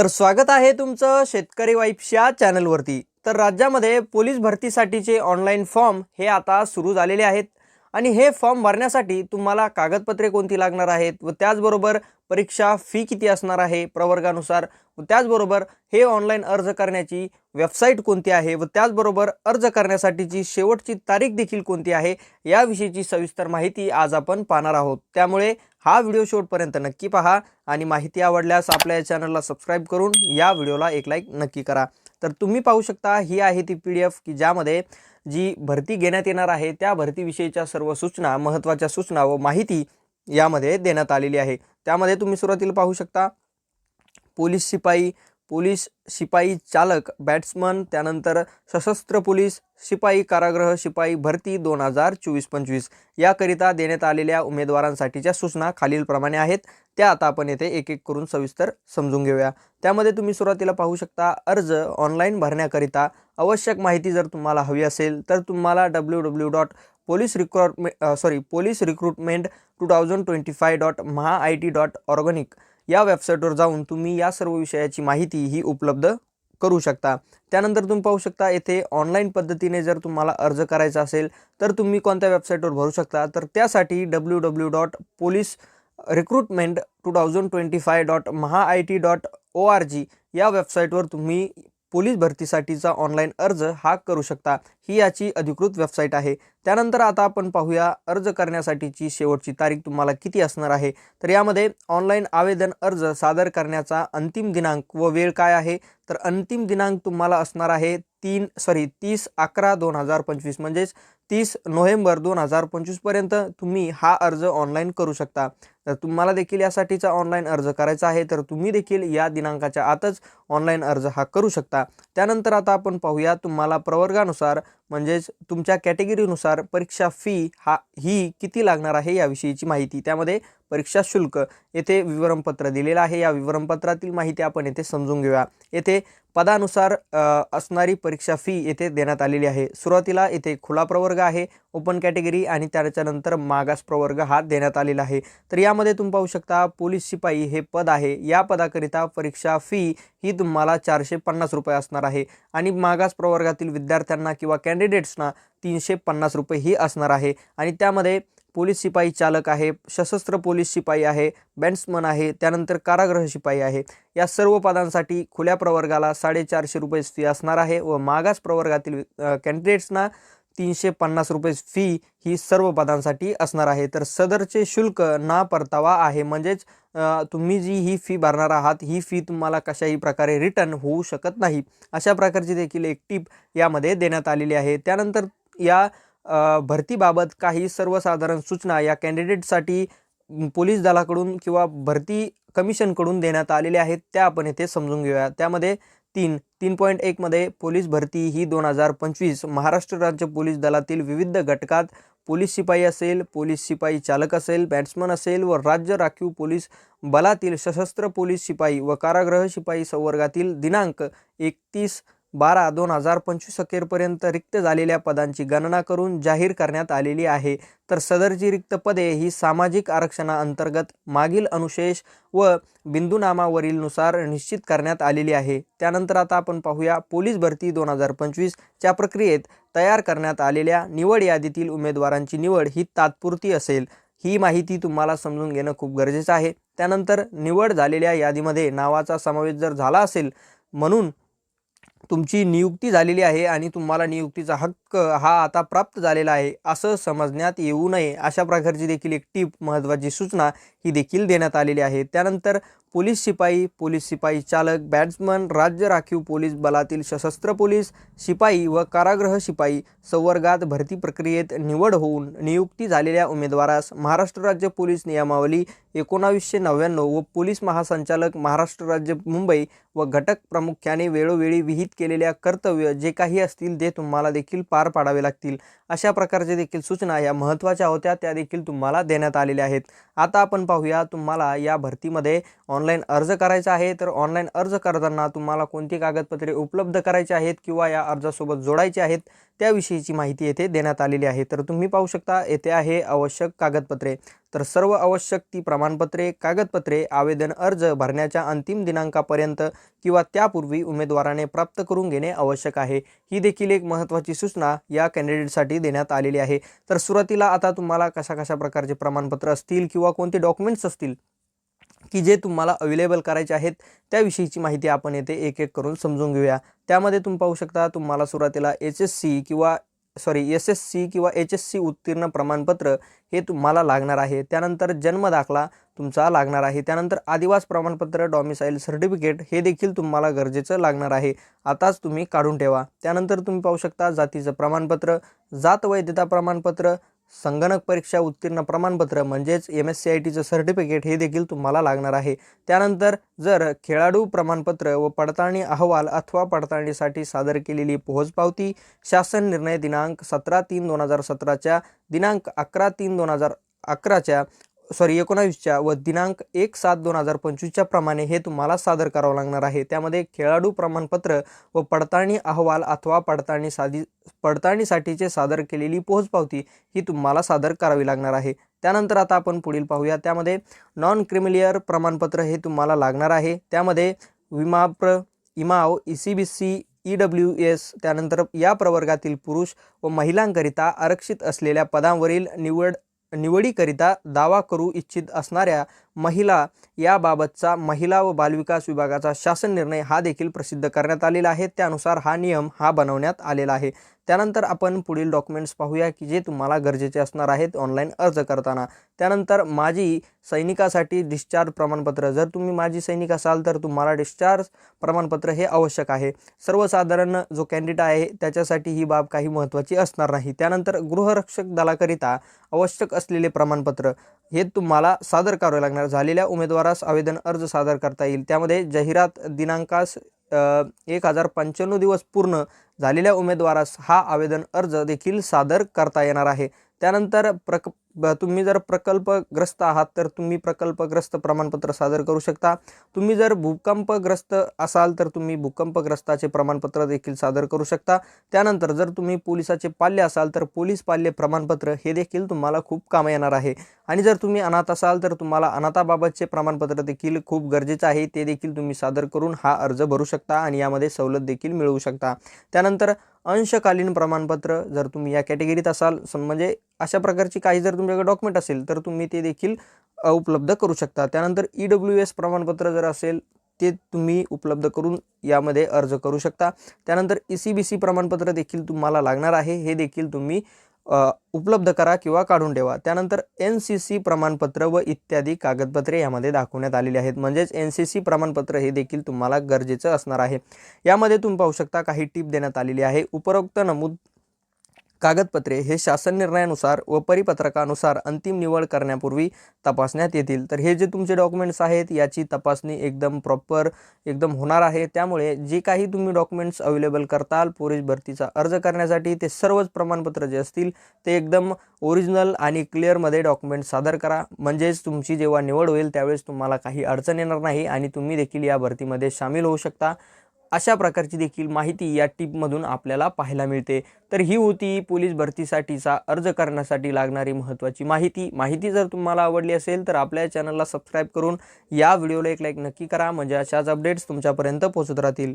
तर स्वागत आहे तुमचं शेतकरी वाईफच्या चॅनलवरती. तर राज्यामध्ये पोलीस भरतीसाठीचे ऑनलाईन फॉर्म हे आता सुरू झालेले आहेत. आणि हे फॉर्म भरण्यासाठी तुम्हाला कागदपत्रे कोणती लागणार आहेत? व त्याचबरोबर परीक्षा फी किती असणार आहे प्रवर्गानुसार? व त्याचबरोबर हे ऑनलाईन अर्ज करण्याची वेबसाईट कोणती आहे? व त्याचबरोबर अर्ज करण्यासाठीची शेवटची तारीख देखील कोणती आहे? याविषयीची सविस्तर माहिती आज आपण पाहणार आहोत. त्यामुळे हा व्हिडिओ शेवटपर्यंत नक्की पहा आणि माहिती आवडल्यास आपल्या या चॅनलला सबस्क्राईब करून या व्हिडिओला एक लाईक नक्की करा. तर तुम्ही पाहू शकता ही आहे ती पी डी एफ की ज्यामध्ये जी भरती घेण्यात येणार आहे त्या भरतीविषयीच्या सर्व सूचना महत्त्वाच्या सूचना व माहिती यामध्ये देण्यात आलेली आहे. त्यामध्ये तुम्ही सुरुवातीला पाहू शकता पोलीस शिपाई पोलीस शिपाई चालक बॅट्समन त्यानंतर सशस्त्र पोलीस शिपाई कारागृह शिपाई भरती दोन हजार चोवीस पंचवीस. याकरिता देण्यात आलेल्या उमेदवारांसाठीच्या सूचना खालीलप्रमाणे आहेत. त्या आता आपण येथे एक एक करून सविस्तर समजून घेऊया. त्यामध्ये तुम्ही सुरुवातीला पाहू शकता अर्ज ऑनलाईन भरण्याकरिता आवश्यक माहिती जर तुम्हाला हवी असेल तर तुम्हाला W W dot police recruitment sorry police recruitment two thousand twenty five dot Maha I T dot organic या वेबसाईटवर जाऊन तुम्ही या सर्व विषयाची माहिती ही उपलब्ध करू शकता. त्यानंतर तुम्ही पाहू शकता येथे ऑनलाईन पद्धतीने जर तुम्हाला अर्ज करायचा असेल तर तुम्ही कोणत्या वेबसाईटवर भरू शकता? तर त्यासाठी W W dot police recruitment two thousand twenty five dot Maha I T dot O R G या वेबसाईटवर तुम्ही पोलीस भरतीसाठीचा ऑनलाईन अर्ज हा करू शकता. ही याची अधिकृत वेबसाईट आहे. त्यानंतर आता आपण पाहूया अर्ज करण्यासाठीची शेवटची तारीख तुम्हाला किती असणार आहे? तर यामध्ये ऑनलाईन आवेदन अर्ज सादर करण्याचा अंतिम दिनांक व वेळ काय आहे? तर अंतिम दिनांक तुम्हाला असणार आहे तीन सॉरी तीस अकरा दोन हजार पंचवीस. म्हणजेच तीस नोव्हेंबर दोन हजार पंचवीसपर्यंत तुम्ही हा अर्ज ऑनलाईन करू शकता. तर तुम्हाला देखील यासाठीचा ऑनलाईन अर्ज करायचा आहे तर तुम्ही देखील या दिनांकाच्या आतच ऑनलाईन अर्ज हा करू शकता. त्यानंतर आता आपण पाहूया तुम्हाला प्रवर्गानुसार म्हणजेच तुमच्या कॅटेगरीनुसार परीक्षा फी हा ही किती लागणार आहे याविषयीची माहिती. त्यामध्ये परीक्षा शुल्क येथे विवरणपत्र दिलेलं आहे. या विवरणपत्रातील माहिती आपण येथे समजून घेऊया. येथे पदानुसार असणारी परीक्षा फी येथे देण्यात आलेली आहे. सुरुवातीला येथे खुला प्रवर्ग आहे. ओपन कॅटेगरी आणि त्याच्यानंतर मागास प्रवर्ग हा देण्यात आलेला आहे. तर यामध्ये तुम्ही पाहू शकता पोलीस शिपाई हे पद आहे. या पदाकरिता परीक्षा फी ही तुम्हाला चारशे पन्नास रुपये असणार आहे. आणि मागास प्रवर्गातील विद्यार्थ्यांना किंवा कॅन्डिडेट्सना तीनशे पन्नास रुपये ही असणार आहे. आणि त्यामध्ये पोलीस शिपाई चालक आहे सशस्त्र पोलीस शिपाई आहे बँड्समन आहे त्यानंतर कारागृह शिपाई आहे. या सर्व पदांसाठी खुल्या प्रवर्गाला साडेचारशे रुपये फी असणार आहे व मागास प्रवर्गातील कॅन्डिडेट्सना तीनशे पन्नास रुपये फी ही सर्व पदांसाठी असणार आहे. तर सदरचे शुल्क ना परतावा आहे. म्हणजेच तुम्ही जी ही फी भरणार आहात ही फी तुम्हाला कशाही प्रकारे रिटर्न होऊ शकत नाही. अशा प्रकारची देखील एक टीप यामध्ये देण्यात आलेली आहे. त्यानंतर या भरतीबाबत काही सर्वसाधारण सूचना या कॅन्डिडेटसाठी पोलीस दलाकडून किंवा भरती कमिशनकडून देण्यात आलेल्या आहेत. त्या आपण येथे समजून घेऊया. त्यामध्ये तीन तीन पॉईंट एकमध्ये पोलीस भरती ही दोन हजार पंचवीस. महाराष्ट्र राज्य पोलीस दलातील विविध घटकात पोलीस शिपाई असेल पोलीस शिपाई चालक असेल बॅट्समन असेल व राज्य राखीव पोलीस बलातील सशस्त्र पोलीस शिपाई व कारागृह शिपाई संवर्गातील दिनांक एकतीस बारा दोन हजार पंचवीस अखेरपर्यंत रिक्त झालेल्या पदांची गणना करून जाहीर करण्यात आलेली आहे. तर सदरची रिक्त पदे ही सामाजिक आरक्षणाअंतर्गत मागील अनुशेष व बिंदूनामावरीलनुसार निश्चित करण्यात आलेली आहे. त्यानंतर आता आपण पाहूया पोलीस भरती दोन हजार पंचवीसच्या प्रक्रियेत तयार करण्यात आलेल्या निवड यादीतील उमेदवारांची निवड ही तात्पुरती असेल. ही माहिती तुम्हाला समजून घेणं खूप गरजेचं आहे. त्यानंतर निवड झालेल्या यादीमध्ये नावाचा समावेश जर झाला असेल म्हणून तुमची नियुक्ती झालेली आहे आणि तुम्हाला नियुक्तीचा हक्क हा आता प्राप्त झालेला आहे असं समजण्यात येऊ नये अशा प्रकारची देखील एक टीप महत्त्वाची सूचना ही देखील देण्यात आलेली आहे. त्यानंतर पोलीस शिपाई पोलीस शिपाई चालक बॅट्समन राज्य राखीव पोलीस बलातील सशस्त्र पोलीस शिपाई व कारागृह शिपाई संवर्गात भरती प्रक्रियेत निवड होऊन नियुक्ती झालेल्या उमेदवारास महाराष्ट्र राज्य पोलीस नियमावली एकोणावीसशे नव्याण्णव व पोलीस महासंचालक महाराष्ट्र राज्य मुंबई व घटक प्रामुख्याने वेळोवेळी विहित केलेल्या कर्तव्य जे काही असतील ते तुम्हाला देखील पार पाडावे लागतील. अशा प्रकारचे देखील सूचना या महत्त्वाच्या होत्या त्या देखील तुम्हाला देण्यात आलेल्या आहेत. आता आपण पाहूया तुम्हाला या भरतीमध्ये ऑनलाईन अर्ज करायचा आहे. तर ऑनलाईन अर्ज करताना तुम्हाला कोणती कागदपत्रे उपलब्ध करायची आहेत किंवा या अर्जासोबत जोडायचे आहेत त्याविषयीची माहिती येथे देण्यात आलेली आहे. तर तुम्ही पाहू शकता येथे आहे आवश्यक कागदपत्रे. तर सर्व आवश्यक ती प्रमाणपत्रे कागदपत्रे आवेदन अर्ज भरण्याच्या अंतिम दिनांकापर्यंत किंवा त्यापूर्वी उमेदवाराने प्राप्त करून घेणे आवश्यक आहे. ही देखील एक महत्त्वाची सूचना या कॅन्डिडेटसाठी देण्यात आलेली आहे. तर सुरुवातीला आता तुम्हाला कशा कशा प्रकारचे प्रमाणपत्र असतील किंवा कोणते डॉक्युमेंट्स असतील की जे तुम्हाला अवेलेबल करायचे आहेत त्याविषयीची माहिती आपण येथे एक एक करून समजून घेऊया. त्यामध्ये तुम्ही पाहू शकता तुम्हाला सुरुवातीला एच एस सी किंवा सॉरी एस एस सी किंवा एच एस सी उत्तीर्ण प्रमाणपत्र हे तुम्हाला लागणार आहे. त्यानंतर जन्म दाखला तुमचा लागणार आहे. त्यानंतर आदिवास प्रमाणपत्र डॉमिसाईल सर्टिफिकेट हे देखील तुम्हाला गरजेचं लागणार आहे. आताच तुम्ही काढून ठेवा. त्यानंतर तुम्ही पाहू शकता जातीचं प्रमाणपत्र जात वैधता प्रमाणपत्र संगणक परीक्षा उत्तीर्ण प्रमाणपत्र म्हणजेच एम एस सी आय टीचं सर्टिफिकेट हे देखील तुम्हाला लागणार आहे. त्यानंतर जर खेळाडू प्रमाणपत्र व पडताळणी अहवाल अथवा पडताळणीसाठी सादर केलेली पोहोचपावती शासन निर्णय दिनांक सतरा तीन दोन हजार सतराच्या दिनांक अकरा तीन दोन हजार अकराच्या सॉरी एकोणावीसच्या व दिनांक एक सात दोन हजार पंचवीसच्या प्रमाणे हे तुम्हाला सादर करावं लागणार आहे. त्यामध्ये खेळाडू प्रमाणपत्र व पडताळणी अहवाल अथवा पडताळणी साधी पडताळणीसाठीचे सादर केलेली पोहोचपावती ही तुम्हाला सादर करावी लागणार आहे. त्यानंतर आता आपण पुढील पाहूया. त्यामध्ये नॉन क्रिमिलियर प्रमाणपत्र हे तुम्हाला लागणार आहे. त्यामध्ये विमाप्र इमाव E C B C E W S त्यानंतर या प्रवर्गातील पुरुष व महिलांकरिता आरक्षित असलेल्या पदांवरील निवड निवडीकरिता दावा करू इच्छित असणाऱ्या महिला याबाबतचा महिला व बालविकास विभागाचा शासन निर्णय हा देखील प्रसिद्ध करण्यात आलेला आहे. त्यानुसार हा नियम हा बनवण्यात आलेला आहे. त्यानंतर आपण पुढील डॉक्युमेंट्स पाहूया की जे तुम्हाला गरजेचे असणार आहेत ऑनलाईन अर्ज करताना. त्यानंतर माजी सैनिकासाठी डिस्चार्ज प्रमाणपत्र. जर तुम्ही माजी सैनिक असाल तर तुम्हाला डिस्चार्ज प्रमाणपत्र हे आवश्यक आहे. सर्वसाधारण जो कॅन्डिडेट आहे त्याच्यासाठी ही बाब काही महत्त्वाची असणार नाही. त्यानंतर गृहरक्षक दलाकरिता आवश्यक असलेले प्रमाणपत्र. हे तुम्हाला सादर करावे लागणार. झालेल्या उमेदवारास आवेदन अर्ज सादर करता येईल. त्यामध्ये जाहिरात दिनांकास एक हजार पंच्याण्णव दिवस पूर्ण झालेल्या उमेदवारास हा आवेदन अर्ज देखील सादर करता येणार आहे. त्यानंतर प्रक ब- तुम्ही जर प्रकल्पग्रस्त आहात तर तुम्ही प्रकल्पग्रस्त प्रमाणपत्र सादर करू शकता. तुम्ही जर भूकंपग्रस्त असाल तर तुम्ही भूकंपग्रस्ताचे प्रमाणपत्र देखील सादर करू शकता. त्यानंतर जर तुम्ही पोलिसाचे पाल्य असाल तर पोलीस पाल्य प्रमाणपत्र हे देखील तुम्हाला खूप कामं येणार आहे. आणि जर तुम्ही अनाथ असाल तर तुम्हाला अनाथाबाबतचे प्रमाणपत्र देखील खूप गरजेचं आहे. ते देखील तुम्ही सादर करून हा अर्ज भरू शकता आणि यामध्ये सवलत देखील मिळवू शकता. त्यानंतर अंशकालीन प्रमाणपत्र जर तुम्ही या कॅटेगरीत असाल म्हणजे अशा प्रकारची काही जर तुमच्याकडे डॉक्युमेंट असेल तर तुम्ही ते देखील उपलब्ध करू शकता. त्यानंतर ई डब्ल्यू एस प्रमाणपत्र जर असेल ते तुम्ही उपलब्ध करून यामध्ये अर्ज करू शकता. त्यानंतर ई सी बी सी प्रमाणपत्र देखील तुम्हाला लागणार आहे. हे देखील तुम्ही उपलब्ध करा किंवा काढून ठेवा. त्यानंतर एन सी सी प्रमाणपत्र व इत्यादी कागदपत्रे यामध्ये दाखवण्यात आलेली आहेत. म्हणजेच एन सी सी प्रमाणपत्र हे देखील तुम्हाला गरजेचं असणार आहे. यामध्ये तुम्ही पाहू शकता काही टीप देण्यात आलेली आहे. उपरोक्त नमूद कागदपत्रे हे शासन निर्णयानुसार व परिपत्रकानुसार अंतिम निवड करण्यापूर्वी तपासण्यात येतील. तर हे जे तुमचे डॉक्युमेंट्स आहेत याची तपासणी एकदम प्रॉपर एकदम होणार आहे. त्यामुळे जे काही तुम्ही डॉक्युमेंट्स अवेलेबल करताल पोलीस भरतीचा अर्ज करण्यासाठी ते सर्वच प्रमाणपत्र जे असतील ते एकदम ओरिजिनल आणि क्लिअरमध्ये डॉक्युमेंट सादर करा. म्हणजेच तुमची जेव्हा निवड होईल त्यावेळेस तुम्हाला काही अडचण येणार नाही आणि तुम्ही देखील या भरतीमध्ये सामील होऊ शकता. अशा प्रकारची देखील माहिती या टिपमधून आपल्याला पाहायला मिळते. तर ही होती पोलीस भरतीसाठीचा अर्ज करण्यासाठी लागणारी महत्त्वाची माहिती. माहिती जर तुम्हाला आवडली असेल तर आपल्या चॅनलला सबस्क्राईब करून या व्हिडिओला एक लाईक नक्की करा. म्हणजे अशाच अपडेट्स तुमच्यापर्यंत पोहोचत राहतील.